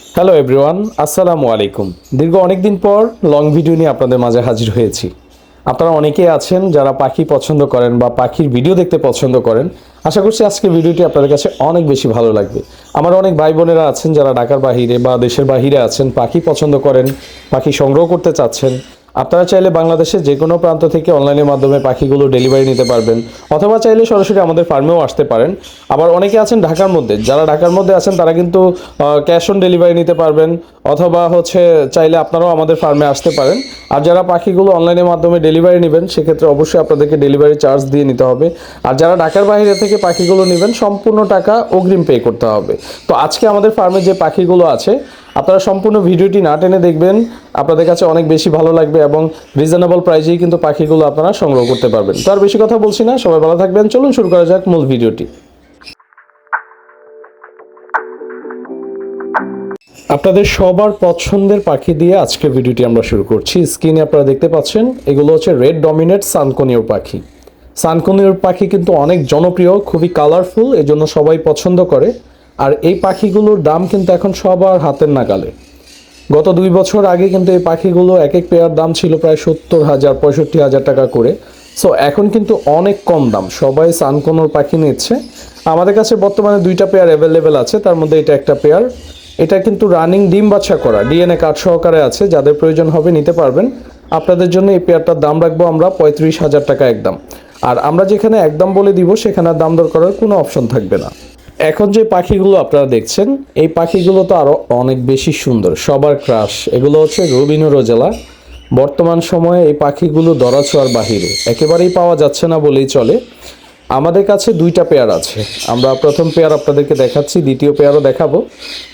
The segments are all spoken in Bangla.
হ্যালো এভরিওয়ান আসসালামু আলাইকুম দীর্ঘ অনেক দিন পর লং ভিডিও নিয়ে আপনাদের মাঝে হাজির হয়েছি। আপনারা অনেকেই আছেন যারা পাখি পছন্দ করেন বা পাখির ভিডিও দেখতে পছন্দ করেন। আশা করছি আজকের ভিডিওটি আপনাদের কাছে অনেক বেশি ভালো লাগবে। আমার অনেক ভাই বোনেরা আছেন যারা ঢাকার বাহিরে বা দেশের বাহিরে আছেন, পাখি পছন্দ করেন, পাখি সংগ্রহ করতে চাচ্ছেন। আপনারা চাইলে বাংলাদেশের যে কোনো প্রান্ত থেকে অনলাইনের মাধ্যমে পাখিগুলো ডেলিভারি নিতে পারবেন, অথবা চাইলে সরাসরি আমাদের ফার্মেও আসতে পারেন। আবার অনেকে আছেন ঢাকার মধ্যে, যারা ঢাকার মধ্যে আছেন তারা কিন্তু ক্যাশ অন ডেলিভারি নিতে পারবেন, অথবা হচ্ছে চাইলে আপনারাও আমাদের ফার্মে আসতে পারেন। আর যারা পাখিগুলো অনলাইনের মাধ্যমে ডেলিভারি নেবেন, সেক্ষেত্রে অবশ্যই আপনাদেরকে ডেলিভারি চার্জ দিয়ে নিতে হবে। আর যারা ঢাকার বাইরে থেকে পাখিগুলো নেবেন, সম্পূর্ণ টাকা অগ্রিম পে করতে হবে। তো আজকে আমাদের ফার্মে যে পাখিগুলো আছে আপনারা সম্পূর্ণ ভিডিওটি না টেনে দেখবেন। আপনাদের কাছে অনেক বেশি ভালো লাগবে এবং রিজনেবল প্রাইজেই কিন্তু পাখিগুলো আপনারা সংগ্রহ করতে পারবেন। তো আর বেশি কথা বলছি না, সবাই ভালো থাকবেন। চলুন শুরু করা যাক মূল ভিডিওটি। আপনাদের সবার পছন্দের পাখি দিয়ে আজকের ভিডিওটি আমরা শুরু করছি। স্ক্রিনে আপনারা দেখতে পাচ্ছেন, এগুলো হচ্ছে রেড ডমিনেট সানকনিয়র পাখি। সানকনিয়র পাখি কিন্তু অনেক জনপ্রিয়, খুবই কালারফুল এজন্য সবাই পছন্দ করে। আর এই পাখিগুলোর দাম কিন্তু এখন সবার হাতের নাগালে। গত দুই বছর আগে কিন্তু এই পাখিগুলো এক এক পেয়ার দাম ছিল প্রায় সত্তর হাজার, পঁয়ষট্টি হাজার টাকা করে। সো এখন কিন্তু অনেক কম দাম। সবাই সানকোনোর পাখি নিচ্ছে। আমাদের কাছে বর্তমানে দুইটা পেয়ার অ্যাভেলেবেল আছে। তার মধ্যে এটা একটা পেয়ার। এটা কিন্তু রানিং ডিম বাচ্চা করা। ডিএনএ কার্ড সহকারে আছে। যাদের প্রয়োজন হবে নিতে পারবেন। আপনাদের জন্য এই পেয়ারটার দাম রাখব আমরা পঁয়ত্রিশ হাজার টাকা একদম। আর আমরা যেখানে একদম বলে দিব, সেখানে দাম দর করার কোনো অপশন থাকবে না। এখন যে পাখিগুলো আপনারা দেখছেন, এই পাখিগুলো তো আরও অনেক বেশি সুন্দর, সবার ক্রাশ। এগুলো হচ্ছে রবিনো রোজেলা। বর্তমান সময়ে এই পাখিগুলো দরাছোয়ার বাহিরে, একেবারেই পাওয়া যাচ্ছে না বলেই চলে। আমাদের কাছে দুইটা পেয়ার আছে। আমরা প্রথম পেয়ার আপনাদেরকে দেখাচ্ছি, দ্বিতীয় পেয়ারও দেখাবো।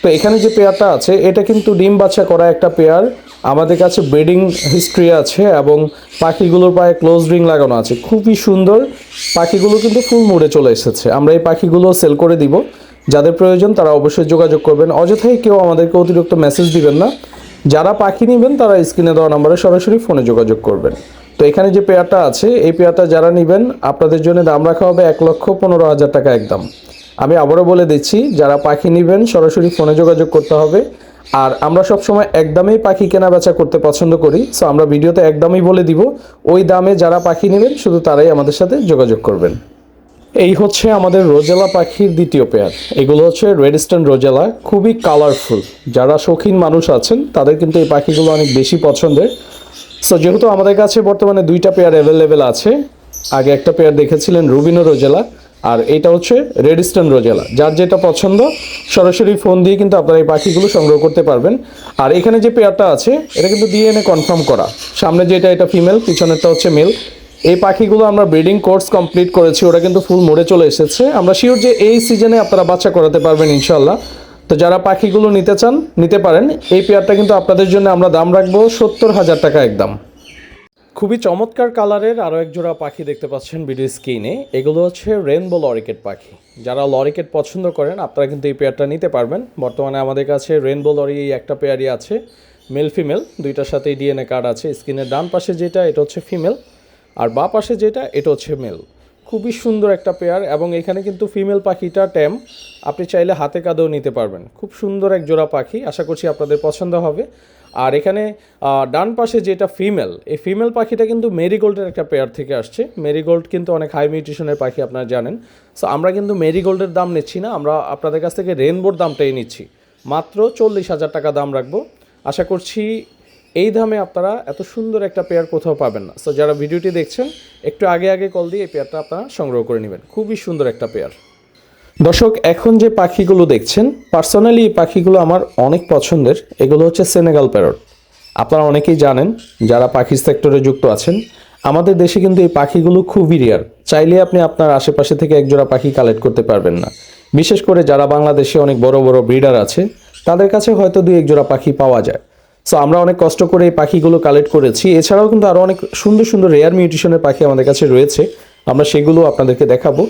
তো এখানে যে পেয়ারটা আছে, এটা কিন্তু ডিম বাচ্চা করা একটা পেয়ার। আমাদের কাছে ব্রিডিং হিস্ট্রি আছে এবং পাখিগুলোর পায়ে ক্লোজ রিং লাগানো আছে। খুবই সুন্দর। পাখিগুলো কিন্তু ফুল মোড়ে চলে এসেছে। আমরা এই পাখিগুলো সেল করে দিব। যাদের প্রয়োজন তারা অবশ্যই যোগাযোগ করবেন। অযথাই কেউ আমাদেরকে অতিরিক্ত মেসেজ দিবেন না। যারা পাখি নেবেন, তারা স্ক্রিনে দেওয়া নাম্বারে সরাসরি ফোনে যোগাযোগ করবেন। তো এখানে যে পেয়ারটা আছে, এই পেয়ারটা যারা নেবেন, আপনাদের জন্য দাম রাখা হবে এক লক্ষ পনেরো হাজার টাকা একদম। আমি আবারও বলে দিচ্ছি, যারা পাখি নেবেন, সরাসরি ফোনে যোগাযোগ করতে হবে। আর আমরা সবসময় একদমই পাখি কেনা বেচা করতে পছন্দ করি সো আমরা ভিডিওতে একদমই বলে দিব, ওই দামে যারা পাখি নেবেন, শুধু তারাই আমাদের সাথে যোগাযোগ করবেন। এই হচ্ছে আমাদের রোজেলা পাখির দ্বিতীয় পেয়ার। এগুলো হচ্ছে রেডিস্টার্ন রোজেলা, খুবই কালারফুল। যারা শৌখিন মানুষ আছেন, তাদের কিন্তু এই পাখিগুলো অনেক বেশি পছন্দের। সো যেহেতু আমাদের কাছে বর্তমানে দুইটা পেয়ার অ্যাভেলেবেল আছে, আগে একটা পেয়ার দেখেছিলেন রুবিনো রোজেলা। আর এটা হচ্ছে রেডিস্টার্ন রোজেলা যার যেটা পছন্দ, সরাসরি ফোন দিয়ে কিন্তু আপনারা এই পাখিগুলো সংগ্রহ করতে পারবেন। আর এখানে যে পেয়ারটা আছে, এটা কিন্তু ডিএনএ কনফার্ম করা। সামনে যেটা, এটা ফিমেল পিছনেরটা হচ্ছে মেল এই পাখিগুলো আমরা ব্রিডিং কোর্স কমপ্লিট করেছি, ওরা কিন্তু ফুল মোড়ে চলে এসেছে। আমরা শিওর যে এই সিজনে আপনারা বাচ্চা করাতে পারবেন ইনশাল্লাহ তো যারা পাখিগুলো নিতে চান, নিতে পারেন। এই পেয়ারটা কিন্তু আপনাদের জন্য আমরা দাম রাখব সত্তর হাজার টাকা একদম। খুবই চমৎকার কালারের আরও এক জোড়া পাখি দেখতে পাচ্ছেন ভিডিও স্ক্রিনে। এগুলো হচ্ছে রেনবো লরিকেট পাখি। যারা লরিকেট পছন্দ করেন, আপনারা কিন্তু এই পেয়ারটা নিতে পারবেন। বর্তমানে আমাদের কাছে রেনবো লরি এই একটা পেয়ারই আছে মেল ফিমেল দুইটার সাথেই ডিএনএ কার্ড আছে। স্ক্রিনের ডান পাশে যেটা, এটা হচ্ছে ফিমেল আর বা পাশে যেটা, এটা হচ্ছে মেল খুবই সুন্দর একটা পেয়ার এবং এখানে কিন্তু ফিমেল পাখিটা ট্যাম আপনি চাইলে হাতে কাঁধেও নিতে পারবেন। খুব সুন্দর এক জোড়া পাখি, আশা করছি আপনাদের পছন্দ হবে। আর এখানে ডান পাশে যেটা ফিমেল এই ফিমেল পাখিটা কিন্তু মেরিগোল্ডের একটা পেয়ার থেকে আসছে। মেরিগোল্ড কিন্তু অনেক হাই মিউটিশনের পাখি আপনারা জানেন। সো আমরা কিন্তু মেরিগোল্ডের দাম নিচ্ছি না, আমরা আপনাদের কাছ থেকে রেনবোর দামটাই নিচ্ছি। মাত্র চল্লিশ হাজার টাকা দাম রাখব। আশা করছি এই দামে আপনারা এত সুন্দর একটা পেয়ার কোথাও পাবেন না। সো যারা ভিডিওটি দেখছেন, একটু আগে আগে কল দিয়ে এই পেয়ারটা আপনারা সংগ্রহ করে নেবেন। খুবই সুন্দর একটা পেয়ার দর্শক, এখন যে পাখিগুলো দেখছেন পার্সোনালি এই পাখিগুলো আমার অনেক পছন্দের। এগুলো হচ্ছে সেনেগাল প্যারট আপনারা অনেকেই জানেন, যারা পাখি সেক্টরে যুক্ত আছেন, আমাদের দেশে কিন্তু এই পাখিগুলো খুবই রেয়ার চাইলে আপনি আপনার আশেপাশে থেকে একজোড়া পাখি কালেক্ট করতে পারবেন না। বিশেষ করে যারা বাংলাদেশে অনেক বড় বড় ব্রিডার আছে, তাদের কাছে হয়তো দুই একজোড়া পাখি পাওয়া যায়। সো আমরা অনেক কষ্ট করে এই পাখিগুলো কালেক্ট করেছি। এছাড়াও কিন্তু আরও অনেক সুন্দর সুন্দর রেয়ার মিউটিশনের পাখি আমাদের কাছে রয়েছে। আমরা সেগুলো আপনাদেরকে দেখাবো।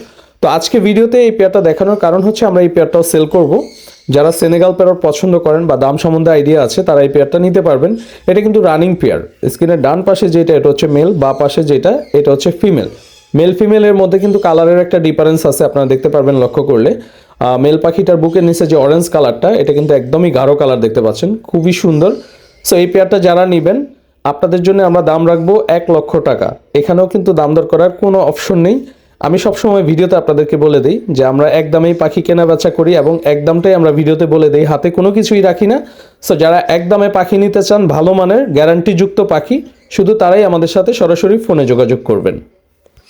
তো আজকে ভিডিওতে এই পেয়ারটা দেখানোর কারণ হচ্ছে আমরা এই পেয়ারটাও সেল করব। যারা সেনেগাল পেয়ার পছন্দ করেন বা দাম সম্বন্ধে আইডিয়া আছে, তারা এই পেয়ারটা নিতে পারবেন। এটা কিন্তু রানিং পেয়ার। স্ক্রিনের ডান পাশে যেটা, এটা হচ্ছে মেল বা পাশে যেটা, এটা হচ্ছে ফিমেল মেল ফিমেলের মধ্যে কিন্তু কালারের একটা ডিফারেন্স আছে, আপনারা দেখতে পারবেন লক্ষ্য করলে। মেল পাখিটার বুকের নিচে যে অরেঞ্জ কালারটা এটা কিন্তু একদমই গাঢ় কালার দেখতে পাচ্ছেন। খুবই সুন্দর। সো এই পেয়ারটা যারা নেবেন, আপনাদের জন্য আমরা দাম রাখব এক লক্ষ টাকা। এখানেও কিন্তু দাম দর করার কোনো অপশন নেই। আমি সবসময় ভিডিওতে আপনাদেরকে বলে দিই যে আমরা এক দামেই পাখি কেনা বেচা করি এবং একদমটাই আমরা ভিডিওতে বলে দিই, হাতে কোনো কিছুই রাখি না। সো যারা একদমে পাখি নিতে চান, ভালো মানের, গ্যারান্টিযুক্ত পাখি, শুধু তারাই আমাদের সাথে সরাসরি ফোনে যোগাযোগ করবেন।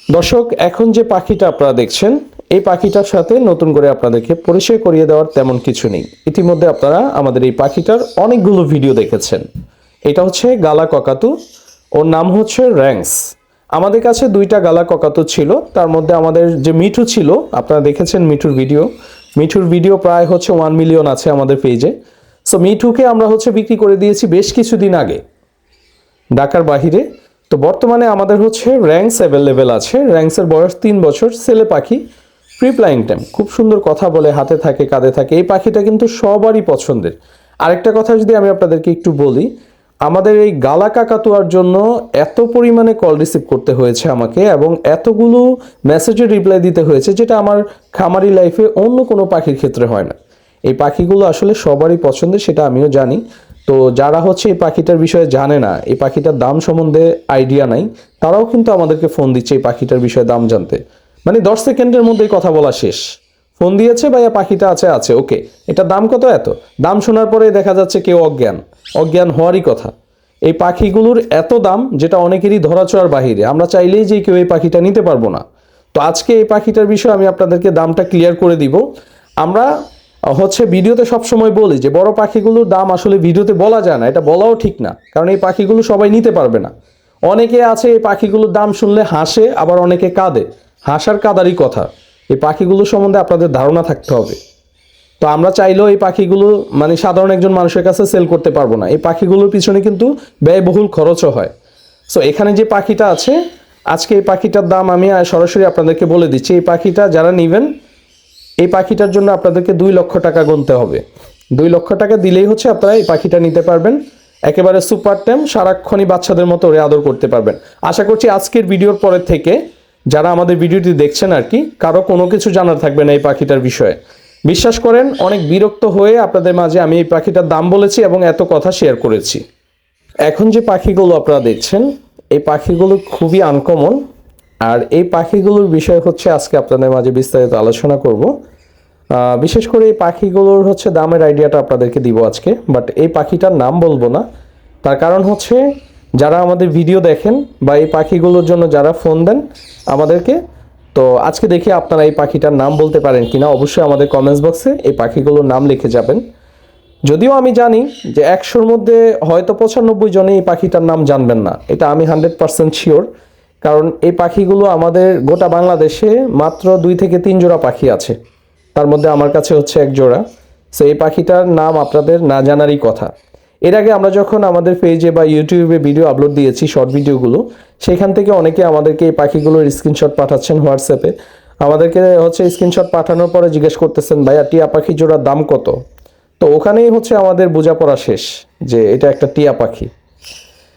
দর্শক, এখন যে পাখিটা আপনারা দেখছেন, এই পাখিটার সাথে নতুন করে আপনাদেরকে পরিচয় করিয়ে দেওয়ার তেমন কিছু নেই। ইতিমধ্যে আপনারা আমাদের এই পাখিটার অনেকগুলো ভিডিও দেখেছেন। এটা হচ্ছে গালা ককাতু ওর নাম হচ্ছে র্যাঙ্কস আমাদের কাছে দুইটা গালা ককাতু ছিল। তার মধ্যে আমাদের যে মিঠু ছিল, আপনারা দেখেছেন মিঠুর ভিডিও। মিঠুর ভিডিও প্রায় হচ্ছে ওয়ান মিলিয়ন আছে আমাদের পেজে সো মিঠুকে আমরা হচ্ছে বিক্রি করে দিয়েছি বেশ কিছুদিন আগে, ঢাকার বাহিরে। তো, বর্তমানে আমাদের হচ্ছে র্যাঙ্কস অ্যাভেলেবেল আছে। র্যাঙ্কসের বয়স তিন বছর, ছেলে পাখি প্রি প্লাইং টাইম খুব সুন্দর কথা বলে, হাতে থাকে, কাঁধে থাকে। এই পাখিটা কিন্তু সবারই পছন্দের। আরেকটা কথা যদি আমি আপনাদেরকে একটু বলি আমাদের এই গালা কাকাতুয়ার জন্য এত পরিমাণে কল রিসিভ করতে হয়েছে আমাকে এবং এতগুলো মেসেজের রিপ্লাই দিতে হয়েছে যেটা আমার খামারি লাইফে অন্য কোনো পাখির ক্ষেত্রে হয় না। এই পাখিগুলো আসলে সবারই পছন্দের, সেটা আমিও জানি। তো যারা হচ্ছে এই পাখিটার বিষয়ে জানে না, এই পাখিটার দাম সম্বন্ধে আইডিয়া নাই, তারাও কিন্তু আমাদেরকে ফোন দিচ্ছে এই পাখিটার বিষয়ে দাম জানতে। মানে দশ সেকেন্ডের মধ্যেই কথা বলা শেষ। ফোন দিয়েছে ভাইয়া, পাখিটা আছে আছে ওকে এটা দাম কত এত? দাম শোনার পরে দেখা যাচ্ছে কেউ অজ্ঞান। অজ্ঞান হওয়ারই কথা। এই পাখিগুলোর এত দাম যেটা অনেকেরই ধরাছোঁয়ার বাহিরে। আমরা চাইলেই যে কেউ এই পাখিটা নিতে পারব না। তো আজকে এই পাখিটার বিষয়ে আমি আপনাদেরকে দামটা ক্লিয়ার করে দিব। আমরা হচ্ছে ভিডিওতে সব সময় বলি যে বড় পাখিগুলোর দাম আসলে ভিডিওতে বলা যায় না। এটা বলাও ঠিক না। কারণ এই পাখিগুলো সবাই নিতে পারবে না। অনেকে আছে এই পাখিগুলোর দাম শুনলে হাসে, আবার অনেকে কাঁদে। হাসার কাদারই কথা। এই পাখিগুলো সম্বন্ধে আপনাদের ধারণা থাকতে হবে। তো আমরা চাইলেও এই পাখিগুলো মানে সাধারণ একজন মানুষের কাছে সেল করতে পারব না। এই পাখিগুলোর পিছনে কিন্তু ব্যয়বহুল খরচও হয়। সো এখানে যে পাখিটা আছে, আজকে এই পাখিটার দাম আমি সরাসরি আপনাদেরকে বলে দিচ্ছি। এই পাখিটা যারা নেবেন, এই পাখিটার জন্য আপনাদেরকে দুই লক্ষ টাকা গুনতে হবে। দুই লক্ষ টাকা দিলেই হচ্ছে আপনারা এই পাখিটা নিতে পারবেন। একেবারে সুপার টাইম সারাক্ষণই বাচ্চাদের মতো ওরে আদর করতে পারবেন। আশা করছি আজকের ভিডিওর পরের থেকে যারা আমাদের ভিডিওটি দেখছেন আর কি, কারও কোনো কিছু জানার থাকবে না এই পাখিটার বিষয়ে। বিশ্বাস করেন, অনেক বিরক্ত হয়ে আপনাদের মাঝে আমি এই পাখিটার দাম বলেছি এবং এত কথা শেয়ার করেছি। এখন যে পাখিগুলো আপনারা দেখছেন, এই পাখিগুলো খুবই আনকমন আর এই পাখিগুলোর বিষয় হচ্ছে, আজকে আপনাদের মাঝে বিস্তারিত আলোচনা করব। বিশেষ করে এই পাখিগুলোর হচ্ছে দামের আইডিয়াটা আপনাদেরকে দিব আজকে বাট এই পাখিটার নাম বলব না। তার কারণ হচ্ছে, যারা আমাদের ভিডিও দেখেন বা এই পাখিগুলোর জন্য যারা ফোন দেন, আমাদেরকে তো আজকে দেখি আপনারা এই পাখিটার নাম বলতে পারেন কিনা। অবশ্যই আমাদের কমেন্টস বক্সে এই পাখিগুলোর নাম লিখে যাবেন। যদিও আমি জানি যে একশোর মধ্যে হয়তো পঁচানব্বই জনে এই পাখিটার নাম জানবেন না। এটা আমি হান্ড্রেড পার্সেন্ট শিওর। কারণ এই পাখিগুলো আমাদের গোটা বাংলাদেশে মাত্র দুই থেকে তিন জোড়া পাখি আছে। তার মধ্যে আমার কাছে হচ্ছে এক জোড়া। সো এই পাখিটার নাম আপনাদের না জানারই কথা। এর আগে আমরা যখন আমাদের পেজে বা ইউটিউবে ভিডিও আপলোড দিয়েছি শর্ট ভিডিওগুলো সেখান থেকে অনেকে আমাদেরকে এই পাখিগুলোর স্ক্রিনশট পাঠাচ্ছেন হোয়াটসঅ্যাপে আমাদেরকে হচ্ছে স্ক্রিনশট পাঠানোর পরে জিজ্ঞেস করতেছেন ভাইয়া টিয়া পাখি জোড়ার দাম কত? তো ওখানেই হচ্ছে আমাদের বোঝাপড়া শেষ, যে এটা একটা টিয়া পাখি।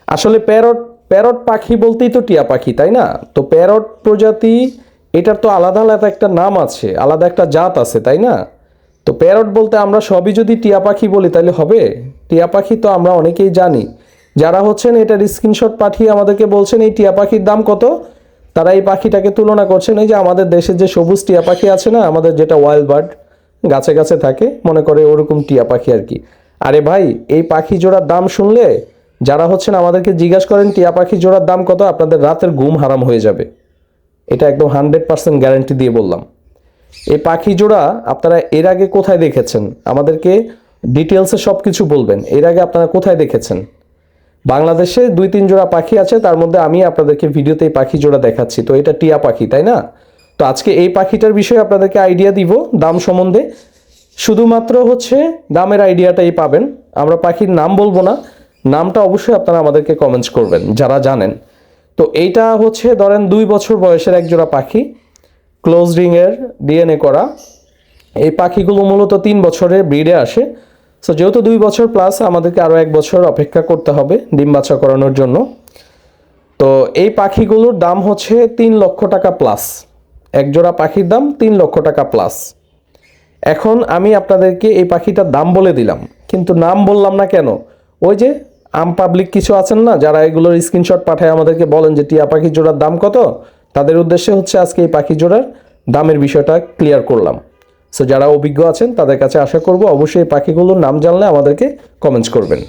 আসলে প্যারট প্যারট পাখি বলতেই তো টিয়া পাখি, তাই না? তো প্যারট প্রজাতি, এটার তো আলাদা আলাদা একটা নাম আছে, আলাদা একটা জাত আছে, তাই না? তো প্যারট বলতে আমরা সবই যদি টিয়া পাখি বলি, তাহলে হবে? টিয়া পাখি তো আমরা অনেকেই জানি। যারা হচ্ছেন, এটার স্ক্রিনশট পাঠিয়ে আমাদেরকে বলছেন, এই টিয়া পাখির দাম কত? তারা এই পাখিটাকে তুলনা করছেন, এই যে আমাদের দেশে যে সবুজ টিয়া পাখি আছে না, আমাদের যেটা ওয়াইল্ড বার্ড গাছে গাছে থাকে, মনে করে ওরকম টিয়া পাখি আর কি। আরে ভাই, এই পাখি জোড়ার দাম শুনলে যারা হচ্ছেন, আমাদেরকে জিজ্ঞাসা করেন, টিয়া পাখি জোড়ার দাম কত? আপনাদের রাতের ঘুম হারাম হয়ে যাবে। এটা একদম হান্ড্রেড পার্সেন্ট গ্যারান্টি দিয়ে বললাম। এই পাখি জোড়া আপনারা এর আগে কোথায় দেখেছেন? আমাদেরকে ডিটেলসে সব কিছু বলবেন। এর আগে আপনারা কোথায় দেখেছেন? বাংলাদেশে দুই, তিন জোড়া পাখি আছে, তার মধ্যে আমি আপনাদেরকে ভিডিওতে এই পাখি জোড়া দেখাচ্ছি। তো এটা টিয়া পাখি, তাই না? তো আজকে এই পাখিটার বিষয়ে আপনাদেরকে আইডিয়া দিব দাম সম্বন্ধে। শুধুমাত্র হচ্ছে দামের আইডিয়াটাই পাবেন। আমরা পাখির নাম বলব না। নামটা অবশ্যই আপনারা আমাদেরকে কমেন্টস করবেন, যারা জানেন। তো এইটা হচ্ছে ধরেন দুই বছর বয়সের এক জোড়া পাখি ক্লোজ রিংয়ের ডিএনএ করা। এই পাখিগুলো মূলত তিন বছরের ব্রিডে আসে। সো যেহেতু দুই বছর প্লাস আমাদেরকে আরও এক বছর অপেক্ষা করতে হবে ডিম বাচ্চা করানোর জন্য। তো এই পাখিগুলোর দাম হচ্ছে তিন লক্ষ টাকা প্লাস এক জোড়া পাখির দাম তিন লক্ষ টাকা প্লাস এখন আমি আপনাদেরকে এই পাখিটার দাম বলে দিলাম, কিন্তু নাম বললাম না কেন? ওই যে আম পাবলিক কিছু আছেন না, যারা এগুলোর স্ক্রিনশট পাঠায় আমাদেরকে বলেন যে, টিয়া পাখি জোড়ার দাম কত? তাদের উদ্দেশ্যে হচ্ছে আজকে এই পাখি জোড়ার দামের বিষয়টা ক্লিয়ার করলাম। সো যারা অভিজ্ঞ আছেন, তাদের কাছে আশা করব অবশ্যই এই পাখিগুলোর নাম জানলে আমাদেরকে কমেন্টস করবেন।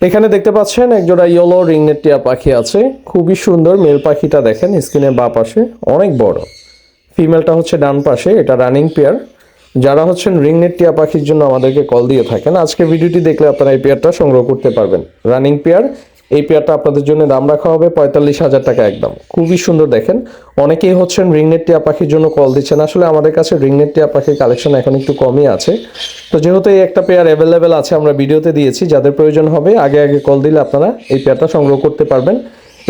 এখানে দেখতে পাচ্ছেন, একজোড়া ইয়েলো রিংনেট টিয়া পাখি আছে। খুবই সুন্দর মেল পাখিটা দেখেন, স্ক্রিনের বা পাশে, অনেক বড়। ফিমেলটা হচ্ছে ডান পাশে, এটা রানিং পেয়ার যারা হচ্ছেন রিংনেট টিয়া পাখির জন্য আমাদেরকে কল দিয়ে থাকেন আজকে ভিডিওটি দেখলে আপনারা এই পেয়ারটা সংগ্রহ করতে পারবেন। রানিং পেয়ার এই পেয়ারটা আপনাদের জন্য দাম রাখা হবে পঁয়তাল্লিশ হাজার টাকা একদম। খুবই সুন্দর দেখেন। অনেকেই হচ্ছেন রিংনেট টিয়া পাখির জন্য কল দিচ্ছেন। আসলে আমাদের কাছে রিংনেট টিয়া পাখির কালেকশন এখন একটু কমই আছে। তো যেহেতু এই একটা পেয়ার অ্যাভেলেবেল আছে, আমরা ভিডিওতে দিয়েছি, যাদের প্রয়োজন হবে আগে আগে কল দিলে আপনারা এই পেয়ারটা সংগ্রহ করতে পারবেন।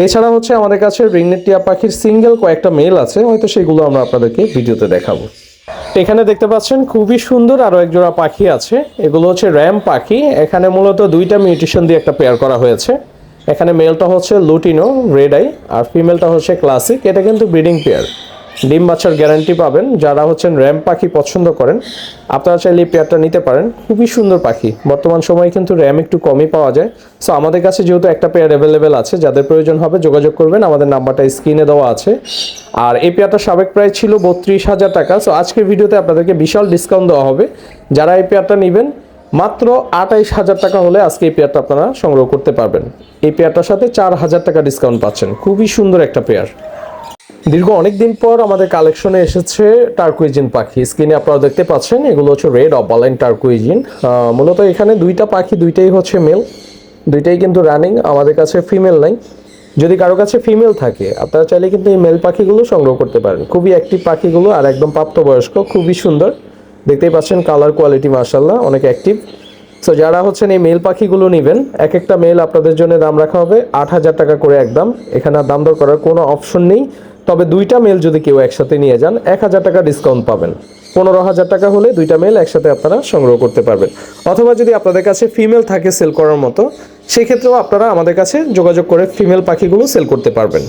এছাড়া হচ্ছে আমাদের কাছে রিংনেট টিয়া পাখির সিঙ্গেল কয়েকটা মেল আছে, হয়তো সেগুলো আমরা আপনাদেরকে ভিডিওতে দেখাবো। এখানে দেখতে পাচ্ছেন খুবই সুন্দর আরও এক জোড়া পাখি আছে। এগুলো হচ্ছে র্যাম পাখি। এখানে মূলত দুইটা মিউটেশন দিয়ে একটা পেয়ার করা হয়েছে। এখানে মেলটা হচ্ছে লুটিনো রেড আই আর ফিমেলটা হচ্ছে ক্লাসিক এটা কিন্তু ব্রিডিং পেয়ার ডিম বাচ্চার গ্যারান্টি পাবেন। যারা হচ্ছেন র্যাম পাখি পছন্দ করেন, আপনারা চাইলে এই পেয়ারটা নিতে পারেন। খুবই সুন্দর পাখি। বর্তমান সময়ে কিন্তু র্যাম একটু কমই পাওয়া যায়। সো আমাদের কাছে যেহেতু একটা পেয়ার অ্যাভেলেবেল আছে, যাদের প্রয়োজন হবে যোগাযোগ করবেন। আমাদের নাম্বারটা স্ক্রিনে দেওয়া আছে। আর এই পেয়ারটা সাবেক প্রায় ছিল বত্রিশ হাজার টাকা। সো আজকের ভিডিওতে আপনাদেরকে বিশাল ডিসকাউন্ট দেওয়া হবে। যারা এই পেয়ারটা নেবেন মাত্র আটাইশ হাজার টাকা হলে আজকে এই পেয়ারটা আপনারা সংগ্রহ করতে পারবেন। এই পেয়ারটার সাথে চার হাজার টাকা ডিসকাউন্ট পাচ্ছেন। খুবই সুন্দর একটা পেয়ার দীর্ঘ অনেক দিন পর আমাদের কালেকশনে এসেছে টার্কুইজিন পাখি। স্ক্রিনে আপনারা দেখতে পাচ্ছেন, এগুলো হচ্ছে রেড অপালাইন টার্কুইজিন মূলত এখানে দুইটা পাখি, দুইটাই হচ্ছে মেল দুইটাই কিন্তু রানিং আমাদের কাছে ফিমেল নাই। যদি কারও কাছে ফিমেল থাকে, আপনারা চাইলে কিন্তু এই মেল পাখিগুলো সংগ্রহ করতে পারেন। খুবই অ্যাক্টিভ পাখিগুলো আর একদম প্রাপ্তবয়স্ক, খুবই সুন্দর। দেখতেই পাচ্ছেন কালার কোয়ালিটি মার্শাল্লাহ অনেক অ্যাক্টিভ সো যারা হচ্ছেন এই মেল পাখিগুলো নেবেন এক একটা মেল আপনাদের জন্য দাম রাখা হবে আট হাজার টাকা করে একদম। এখানে দাম দর করার কোনো অপশন নেই। তবে দুইটা মেল যদি কেউ একসাথে নিয়ে যান, এক হাজার টাকা ডিসকাউন্ট পাবেন। পনেরো হাজার টাকা হলে দুইটা মেল একসাথে আপনারা সংগ্রহ করতে পারবেন। অথবা যদি আপনাদের কাছে ফিমেল থাকে সেল করার মতো, সেক্ষেত্রেও আপনারা আমাদের কাছে যোগাযোগ করে ফিমেল পাখিগুলো সেল করতে পারবেন।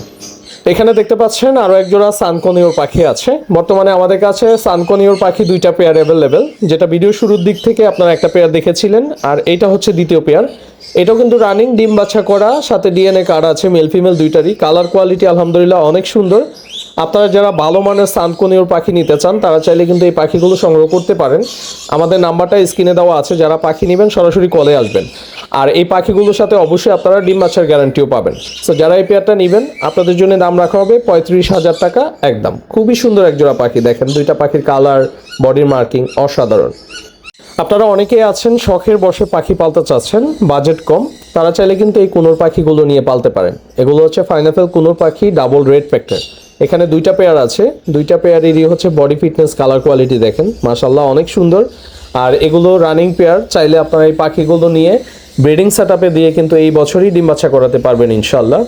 এখানে দেখতে পাচ্ছেন আরও একজোড়া সানকনিওর পাখি আছে। বর্তমানে আমাদের কাছে সানকনিওর পাখি দুইটা পেয়ার অ্যাভেলেবেল যেটা ভিডিও শুরুর দিক থেকে আপনারা একটা পেয়ার দেখেছিলেন, আর এটা হচ্ছে দ্বিতীয় পেয়ার এটাও কিন্তু রানিং ডিম বাচ্চা করা, সাথে ডিএনএ কার্ড আছে মেল ফিমেল দুইটারই। কালার কোয়ালিটি আলহামদুলিল্লাহ, অনেক সুন্দর। আপনারা যারা ভালো মানের সানকনিওর পাখি নিতে চান, তারা চাইলে কিন্তু এই পাখিগুলো সংগ্রহ করতে পারেন। আমাদের নাম্বারটা স্ক্রিনে দেওয়া আছে, যারা পাখি নেবেন, সরাসরি কলে আসবেন। আর এই পাখিগুলোর সাথে অবশ্যই আপনারা ডিম বাচ্চার গ্যারান্টিও পাবেন। সো যারা এই পেয়ারটা নেবেন, আপনাদের জন্য দাম রাখা হবে পঁয়ত্রিশ হাজার টাকা, একদম। খুবই সুন্দর একজোড়া পাখি, দেখেন, দুইটা পাখির কালার বডির মার্কিং অসাধারণ। আপনারা অনেকেই আছেন, শখের বসে পাখি পালতে চাচ্ছেন, বাজেট কম। তারা চাইলে কিন্তু এই কুনোর পাখিগুলো নিয়ে পালতে পারেন। এগুলো হচ্ছে ফাইনাফেল কুনোর পাখি, ডাবল রেড ফ্যাক্টর এখানে দুইটা পেয়ার আছে। দুইটা পেয়ারেরই হচ্ছে বডি ফিটনেস কালার কোয়ালিটি দেখেন। মাশাল্লাহ অনেক সুন্দর। আর এগুলো রানিং পেয়ার চাইলে আপনারা এই পাখিগুলো নিয়ে ব্রিডিং সেট দিয়ে কিন্তু এই বছরই ডিম বাচ্চা করাতে পারবেন ইনশাল্লাহ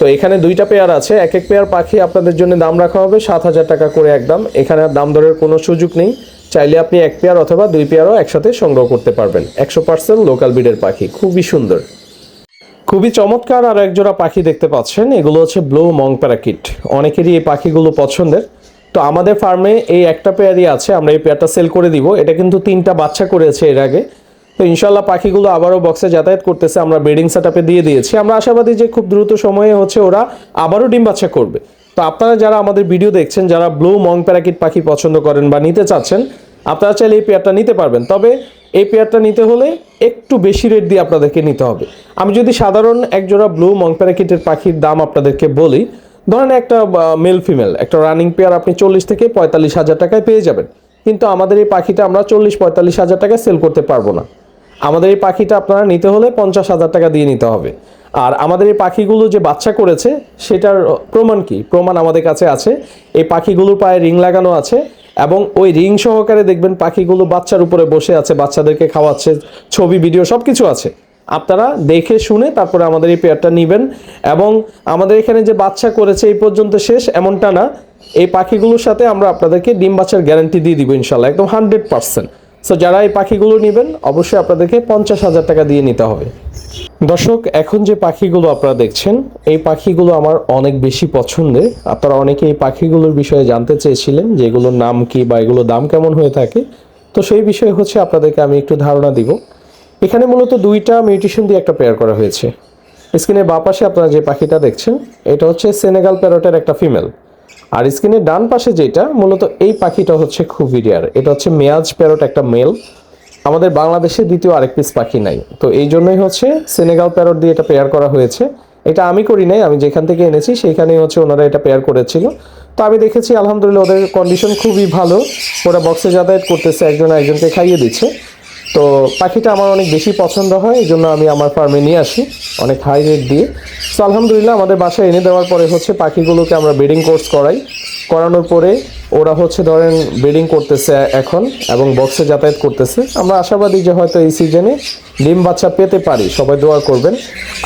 তো এখানে দুইটা পেয়ার আছে। এক এক পেয়ার পাখি আপনাদের জন্য দাম রাখা হবে সাত হাজার টাকা করে একদম। এখানে আর দাম দরের কোনো সুযোগ নেই। চাইলে আপনি এক পেয়ার অথবা দুই পেয়ারও একসাথে সংগ্রহ করতে পারবেন। একশো পার্সেন্ট লোকাল বিডের পাখি। খুবই সুন্দর। খুবই চমৎকার আর একজোড়া পাখি দেখতে পাচ্ছেন। এগুলো হচ্ছে ব্লু মং প্যারাকিট অনেকেরই এই পাখিগুলো পছন্দের। তো আমাদের ফার্মে এই একটা পেয়ারই আছে। আমরা এই পেয়ারটা সেল করে দিব। এটা কিন্তু তিনটা বাচ্চা করেছে এর আগে। তো ইনশাল্লাহ পাখিগুলো আবারও বক্সে যাতায়াত করতেছে, আমরা ব্রিডিং সেট দিয়ে দিয়েছি। আমরা আশাবাদী যে খুব দ্রুত সময়ে হচ্ছে ওরা আবারও ডিম বাচ্চা করবে। তো আপনারা যারা আমাদের ভিডিও দেখছেন, যারা ব্লু মং প্যারাকিট পাখি পছন্দ করেন বা নিতে চাচ্ছেন, আপনারা চাইলে এই পেয়ারটা নিতে পারবেন। তবে এই পেয়ারটা নিতে হলে একটু বেশি রেট দিয়ে আপনাদেরকে নিতে হবে। আমি যদি সাধারণ একজোড়া ব্লু মং প্যারাকিটের পাখির দাম আপনাদেরকে বলি, ধরেন একটা মেল ফিমেল একটা রানিং পেয়ার আপনি চল্লিশ থেকে পঁয়তাল্লিশ হাজার টাকায় পেয়ে যাবেন। কিন্তু আমাদের এই পাখিটা আমরা চল্লিশ পঁয়তাল্লিশ হাজার টাকায় সেল করতে পারব না। আমাদের এই পাখিটা আপনারা নিতে হলে পঞ্চাশ হাজার টাকা দিয়ে নিতে হবে। আর আমাদের এই পাখিগুলো যে বাচ্চা করেছে, সেটার প্রমাণ কি? প্রমাণ আমাদের কাছে আছে। এই পাখিগুলোর পায়ে রিং লাগানো আছে এবং ওই রিং সহকারে দেখবেন পাখিগুলো বাচ্চার উপরে বসে আছে, বাচ্চাদেরকে খাওয়াচ্ছে, ছবি, ভিডিও সব কিছু আছে। আপনারা দেখে শুনে তারপরে আমাদের এই পেয়ারটা নেবেন এবং আমাদের এখানে যে বাচ্চা করেছে এই পর্যন্ত শেষ এমনটা না। এই পাখিগুলোর সাথে আমরা আপনাদেরকে ডিম বাচ্চার গ্যারান্টি দিয়ে দিব ইনশাল্লাহ, একদম হান্ড্রেড পার্সেন্ট সো যারা এই পাখিগুলো নেবেন, অবশ্যই আপনাদেরকে পঞ্চাশ হাজার টাকা দিয়ে নিতে হবে। দর্শক, এখন যে পাখিগুলো আপনারা দেখছেন, এই পাখিগুলো আমার অনেক বেশি পছন্দের। আপনারা অনেকে এই পাখিগুলোর বিষয়ে জানতে চেয়েছিলেন যে এগুলোর নাম কি বা এগুলোর দাম কেমন হয়ে থাকে। তো সেই বিষয়ে হচ্ছে আপনাদেরকে আমি একটু ধারণা দিব। এখানে মূলত দুইটা মিউটেশন দিয়ে একটা পেয়ার করা হয়েছে। স্ক্রিনে বাঁ পাশে আপনারা যে পাখিটা দেখছেন, এটা হচ্ছে সেনেগাল প্যারটের একটা ফিমেল আর স্ক্রিনের ডান পাশে যেটা, মূলত এই পাখিটা হচ্ছে খুবই রেয়ার এটা হচ্ছে মেয়াজ প্যারট একটা মেল। আমাদের বাংলাদেশে দ্বিতীয় আরেক পিস পাখি নাই। তো এই জন্যই হচ্ছে সেনেগাল প্যারট দিয়ে এটা পেয়ার করা হয়েছে। এটা আমি করি নাই, আমি যেখান থেকে এনেছি সেইখানেই হচ্ছে ওনারা এটা পেয়ার করেছিল। তো আমি দেখেছি, আলহামদুলিল্লাহ, ওদের কন্ডিশন খুবই ভালো। ওরা বক্সে যাতায়াত করতেছে, একজন একজনকে খাইয়ে দিচ্ছে। তো পাখিটা আমার অনেক বেশি পছন্দ হয়, এই জন্য আমি আমার ফার্মে নিয়ে আসি অনেক হাই রেট দিয়ে। তো আলহামদুলিল্লাহ আমাদের বাসায় এনে দেওয়ার পরে হচ্ছে পাখিগুলোকে আমরা ব্রিডিং কোর্স করাই। করানোর পরে ওরা হচ্ছে ধরেন ব্রিডিং করতেছে এখন এবং বক্সে যাতায়াত করতেছে। আমরা আশাবাদী যে হয়তো এই সিজনে ডিম বাচ্চা পেতে পারি, সবাই দোয়া করবেন।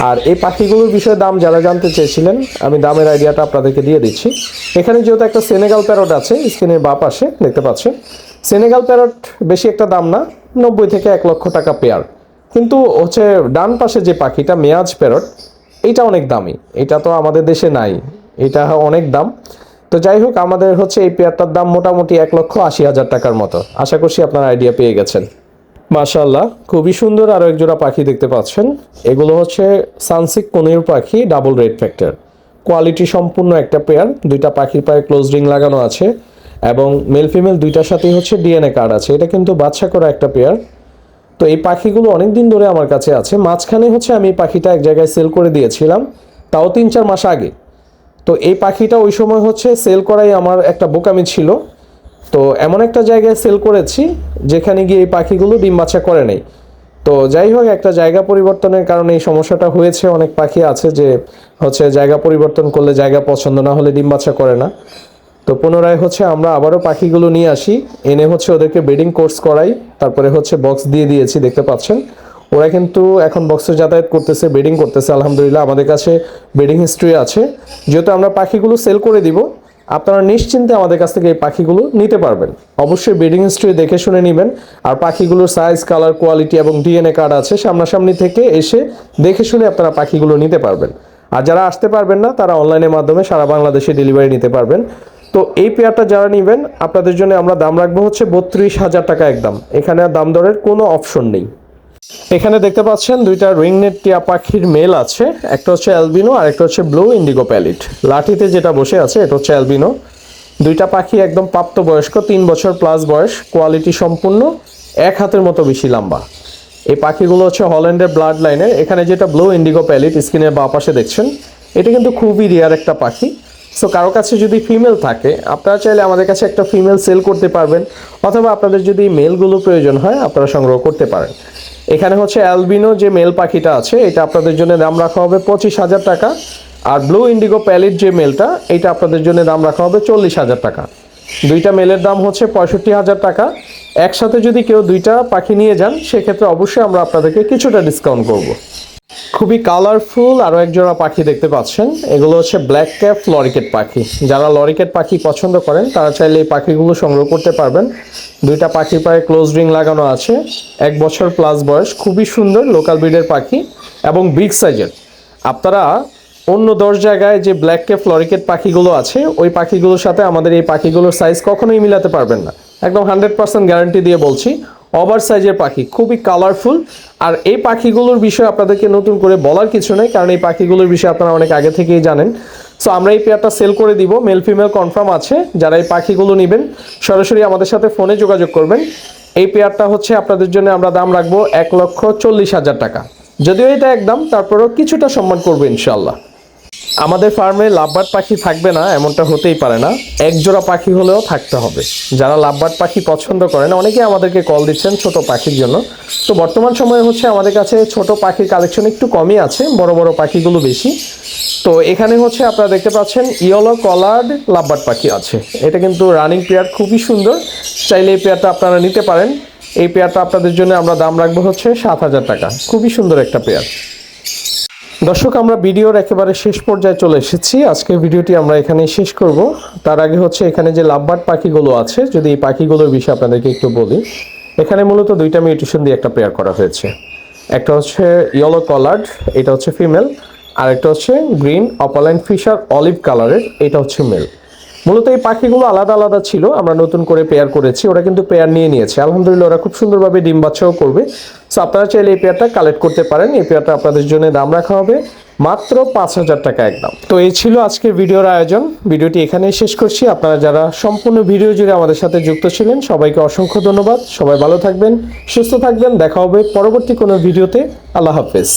আর এই পাখিগুলোর বিষয়ে দাম যারা জানতে চেয়েছিলেন, আমি দামের আইডিয়াটা আপনাদেরকে দিয়ে দিচ্ছি। এখানে যেহেতু একটা সেনেগাল প্যারট আছে স্ক্রিনের বাঁ পাশে, দেখতে পাচ্ছেন। সেনেগাল প্যারট বেশি একটা দাম না নব্বই থেকে এক লক্ষ টাকা পেয়ার কিন্তু হচ্ছে ডান পাশে যে পাখিটা, মেয়াজ প্যারট এইটা অনেক দামি। এটা তো আমাদের দেশে নাই। এটা অনেক দাম। তো যাই হোক, আমাদের হচ্ছে এই পেয়ারটার দাম মোটামুটি এক লক্ষ আশি হাজার টাকার মতো। আশা করছি আপনার আইডিয়া পেয়ে গেছেন। মাশাল্লাহ খুবই সুন্দর আরও একজোড়া পাখি দেখতে পাচ্ছেন। এগুলো হচ্ছে সানসিক কনির পাখি ডাবল রেড ফ্যাক্টর কোয়ালিটি সম্পূর্ণ একটা পেয়ার দুইটা পাখির পায়ে ক্লোজ রিং লাগানো আছে। এবং মেল ফিমেল দুইটার সাথেই হচ্ছে ডিএনএ কার্ড আছে। এটা কিন্তু বাচ্চা করা একটা পেয়ার তো এই পাখিগুলো অনেক দিন ধরে আমার কাছে আছে। মাঝখানে হচ্ছে আমি পাখিটা এক জায়গায় সেল করে দিয়েছিলাম। তাও তিন চার মাস আগে। তো এই পাখিটা ওই সময় হচ্ছে সেল করাই আমার একটা বোকামি ছিল। তো এমন একটা জায়গায় সেল করেছি, যেখানে গিয়ে এই পাখিগুলো ডিম বাচ্চা করে নেই। তো যাই হোক, একটা জায়গা পরিবর্তনের কারণে এই সমস্যাটা হয়েছে। অনেক পাখি আছে যে হচ্ছে জায়গা পরিবর্তন করলে জায়গা পছন্দ না হলে ডিম বাচ্চা করে না। তো পুনরায় হচ্ছে আমরা আবারও পাখিগুলো নিয়ে আসি। এনে হচ্ছে ওদেরকে ব্রিডিং কোর্স করাই। তারপরে হচ্ছে বক্স দিয়ে দিয়েছি, দেখতে পাচ্ছেন। ওরা কিন্তু এখন বক্সে যাতায়াত করতেছে ব্রিডিং করতেছে, আলহামদুলিল্লাহ। আমাদের কাছে ব্রিডিং হিস্ট্রি আছে। যেহেতু আমরা পাখিগুলো সেল করে দিব, আপনারা নিশ্চিন্তে আমাদের কাছ থেকে এই পাখিগুলো নিতে পারবেন। অবশ্যই ব্রিডিং হিস্ট্রি দেখে শুনে নেবেন। আর পাখিগুলোর সাইজ কালার কোয়ালিটি এবং ডিএনএ কার্ড আছে সামনাসামনি থেকে এসে দেখে শুনে আপনারা পাখিগুলো নিতে পারবেন। আর যারা আসতে পারবেন না, তারা অনলাইনের মাধ্যমে সারা বাংলাদেশে ডেলিভারি নিতে পারবেন। তো এই পেয়ারটা যারা নেবেন, আপনাদের জন্য আমরা দাম রাখব হচ্ছে বত্রিশ হাজার টাকা একদম। এখানে দাম দরের কোনো অপশন নেই। এখানে দেখতে পাচ্ছেন দুইটা রিংনেট টিয়া পাখির মেল আছে। একটা হচ্ছে অ্যালবিনো আর একটা হচ্ছে ব্লু ইন্ডিগো প্যালিট। লাঠিতে যেটা বসে আছে, এটা হচ্ছে অ্যালবিনো। দুইটা পাখি একদম প্রাপ্তবয়স্ক, তিন বছর প্লাস বয়স, কোয়ালিটি সম্পূর্ণ, এক হাতের মতো বেশি লম্বা। এই পাখিগুলো হচ্ছে হল্যান্ডের ব্লাড লাইনের। এখানে যেটা ব্লু ইন্ডিগো প্যালিট, স্ক্রিনের বা পাশে দেখছেন, এটা কিন্তু খুবই রিয়ার একটা পাখি। সো কারও কাছে যদি ফিমেল থাকে, আপনারা চাইলে আমাদের কাছে একটা ফিমেল সেল করতে পারবেন, অথবা আপনাদের যদি মেলগুলো প্রয়োজন হয়, আপনারা সংগ্রহ করতে পারেন। এখানে হচ্ছে অ্যালবিনো যে মেল পাখিটা আছে, এটা আপনাদের জন্য দাম রাখা হবে পঁচিশ হাজার টাকা, আর ব্লু ইন্ডিগো প্যালিট যে মেলটা এটা আপনাদের জন্য দাম রাখা হবে চল্লিশ হাজার টাকা। দুইটা মেলের দাম হচ্ছে পঁয়ষট্টি হাজার টাকা। একসাথে যদি কেউ দুইটা পাখি নিয়ে যান, সেক্ষেত্রে অবশ্যই আমরা আপনাদেরকে কিছুটা ডিসকাউন্ট করব। খুবই কালারফুল আরও একজোড়া পাখি দেখতে পাচ্ছেন। এগুলো হচ্ছে ব্ল্যাক ক্যাপ লরিকেট পাখি। যারা লরিকেট পাখি পছন্দ করেন, তারা চাইলে এই পাখিগুলো সংগ্রহ করতে পারবেন। দুইটা পাখির পায়ে ক্লোজ রিং লাগানো আছে। এক বছর প্লাস বয়স, খুবই সুন্দর লোকাল ব্রিডের পাখি এবং বিগ সাইজের আপনারা অন্য দশ জায়গায় যে ব্ল্যাক ক্যাপ লরিকেট পাখিগুলো আছে, ওই পাখিগুলোর সাথে আমাদের এই পাখিগুলোর সাইজ কখনোই মিলাতে পারবেন না। একদম হান্ড্রেড পার্সেন্ট গ্যারান্টি দিয়ে বলছি ওভার সাইজের পাখি, খুবই কালারফুল আর এই পাখিগুলোর বিষয়ে আপনাদেরকে নতুন করে বলার কিছু নেই, কারণ এই পাখিগুলোর বিষয়ে আপনারা অনেক আগে থেকেই জানেন। সো আমরা এই পেয়ারটা সেল করে দিব মেল ফিমেল কনফার্ম আছে, যারা এই পাখিগুলো নেবেন, সরাসরি আমাদের সাথে ফোনে যোগাযোগ করবেন। এই পেয়ারটা হচ্ছে আপনাদের জন্য আমরা দাম রাখব এক লক্ষ চল্লিশ হাজার টাকা। যদিও এটা একদম, তারপরেও কিছুটা সম্মান করব ইনশাল্লাহ আমাদের ফার্মে লাভবার্ড পাখি থাকবে না, এমনটা হতেই পারে না। এক জোড়া পাখি হলেও থাকতে হবে। যারা লাভবার্ড পাখি পছন্দ করেন অনেকে আমাদেরকে কল দিচ্ছেন ছোট পাখির জন্য। তো বর্তমান সময়ে হচ্ছে আমাদের কাছে ছোট পাখির কালেকশন একটু কমই আছে, বড় বড় পাখিগুলো বেশি। তো এখানে হচ্ছে আপনারা দেখতে পাচ্ছেন ইয়েলো কলার্ড লাভবার্ড পাখি আছে। এটা কিন্তু রানিং পেয়ার খুবই সুন্দর। চাইলে এই পেয়ারটা আপনারা নিতে পারেন। এই পেয়ারটা আপনাদের জন্য আমরা দাম রাখব হচ্ছে সাত হাজার টাকা। খুবই সুন্দর একটা পেয়ার দর্শক, আমরা ভিডিওর একেবারে শেষ পর্যায়ে চলে এসেছি। আজকে ভিডিওটি আমরা এখানেই শেষ করব। তার আগে হচ্ছে এখানে যে লাভবার্ড পাখিগুলো আছে, যদি এই পাখিগুলোর বিষয়ে আপনাদেরকে একটু বলি, এখানে মূলত দুইটা মিউটেশন দিয়ে একটা পেয়ার করা হয়েছে। একটা হচ্ছে ইয়েলো কালার্ড এটা হচ্ছে ফিমেল আর একটা হচ্ছে গ্রিন অপালাইন ফিশার অলিভ কালারের এটা হচ্ছে মেল মূলত এই পাখিগুলো আলাদা আলাদা ছিল, আমরা নতুন করে পেয়ার করেছি, ওরা কিন্তু পেয়ার নিয়ে নিয়েছে। আলহামদুলিল্লাহ, ওরা খুব সুন্দরভাবে ডিম বাচ্চাও করবে। সো আপনারা চাইলে এই পেয়ারটা কালেক্ট করতে পারেন, এই পেয়ারটা আপনাদের জন্য দাম রাখা হবে মাত্র পাঁচ হাজার টাকা একদম। তো এই ছিল আজকের ভিডিওর আয়োজন। ভিডিওটি এখানেই শেষ করছি। আপনারা যারা সম্পূর্ণ ভিডিও জুড়ে আমাদের সাথে যুক্ত ছিলেন, সবাইকে অসংখ্য ধন্যবাদ। সবাই ভালো থাকবেন, সুস্থ থাকবেন। দেখা হবে পরবর্তী কোনো ভিডিওতে। আল্লাহ হাফেজ।